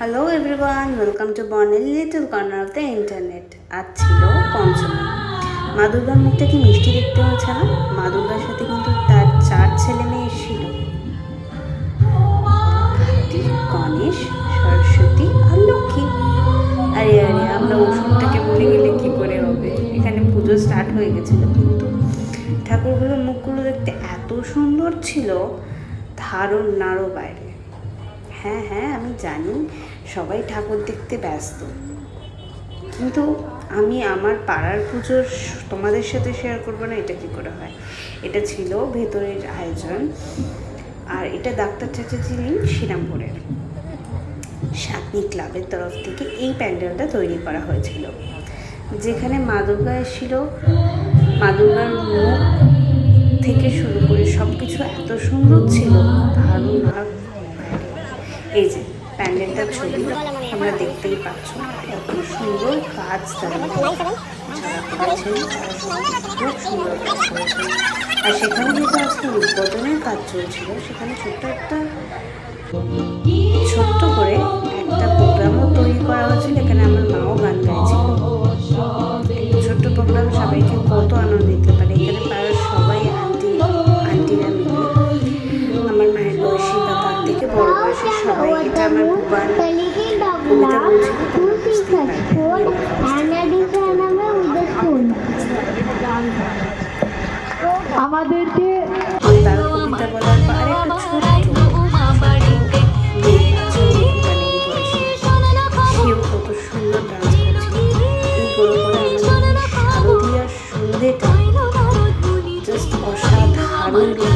Hello everyone welcome to Bornel little corner of the internet আজ ছিল পঞ্চমী। মা দুর্গার মুখটা কি মিষ্টি দেখতে হয়েছে না? মা দুর্গার সাথে কিন্তু তার চার ছেলে মেয়ে এসেছিল গণেশ, সরস্বতী আর লক্ষ্মী। আরে আরে, আমরা ওষুধটাকে ভুলে গেলে কী করে হবে? এখানে পুজো স্টার্ট হয়ে গেছিল কিন্তু। ঠাকুরগুলোর মুখগুলো দেখতে এত সুন্দর ছিল, ধারণ নাড়ো বাইরে। হ্যাঁ হ্যাঁ আমি জানি। সবাই ঠাকুর দেখতে ব্যস্ত। কিন্তু আমি আমার পাড়ার পুজোর তোমাদের সাথে শেয়ার করব না, এটা কি করে হয়? এটা ছিল ভেতরের আয়োজন। আর এটা ডাক্তার চাচা ছিলেন শ্রীরামপুরের। সাতনি ক্লাবের তরফ থেকে এই প্যান্ডেলটা তৈরি করা হয়েছিল। যেখানে মা দুর্গা এসেছিল। মা দুর্গার মুখ থেকে শুরু করে সব কিছু এত সুন্দর ছিল। দারুণ আর এই যে প্যান্ডেলটার ছবি আমরা দেখতেই পাচ্ছ। এত সুন্দর কাজ আর সেখানে যেহেতু আজকে উদ্বোধনের কাজ চলছিল, সেখানে ছোট্ট একটা, ছোট্ট করে একটা আমার বুবান কবিতা বলছিল তোমরা বুঝতেই পারবে আমাদেরকে তার কবিতা বলার পর আরেকটা ছোট্ট মেয়ে আছে, মানে এই বয়সী। সেও কত সুন্দর ডান্স করছিল এই করে করে আমাদের শারদীয়ার সন্ধেটা জাস্ট। অসাধারণ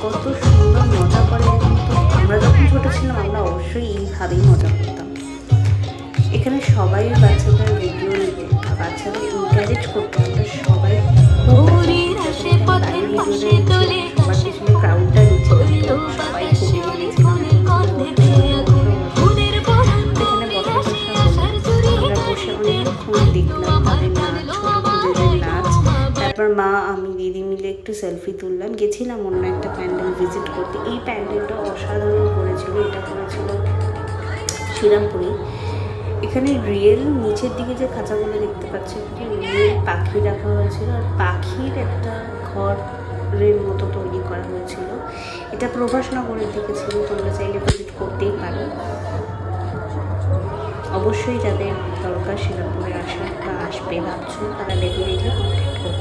কত সুন্দর মজা করে কিন্তু আমরা যখন ছোট ছিলাম আমরা অবশ্যই এইভাবেই মজা করতাম। এখানে সবাই বাচ্চাদের ভিডিও নিতে বাচ্চাদের এনকারেজ করতে আমরা সবাই। ক্রাউডটা নিচে সবাই খুবই এখানে বসে বসে আমরা বসে অনেকক্ষণ দেখলাম। তারপর মা, আমি দিদি মিলে একটু সেলফি তুললাম। গেছিলাম অন্য একটা প্যান্ডেল ভিজিট করতে। এই প্যান্ডেলটা অসাধারণ করেছিল, এটা করেছিল শ্রীরামপুরে। এখানে রিয়েল নিচের দিকে যে খাঁচাগুলো দেখতে পাচ্ছি, এখানে রিয়েল পাখি রাখা হয়েছিল। আর পাখির একটা ঘরের মতো তৈরি করা হয়েছিল। এটা প্রভাসনগরের দিকে ছিল, তোমরা চাইলে ভিজিট করতেই পারো। অবশ্যই যাদের দরকার শ্রীরামপুরে আসার বা আসবে, ভাবছ, তারা ডেফিনেটলি কন্ট্যাক্ট করবে।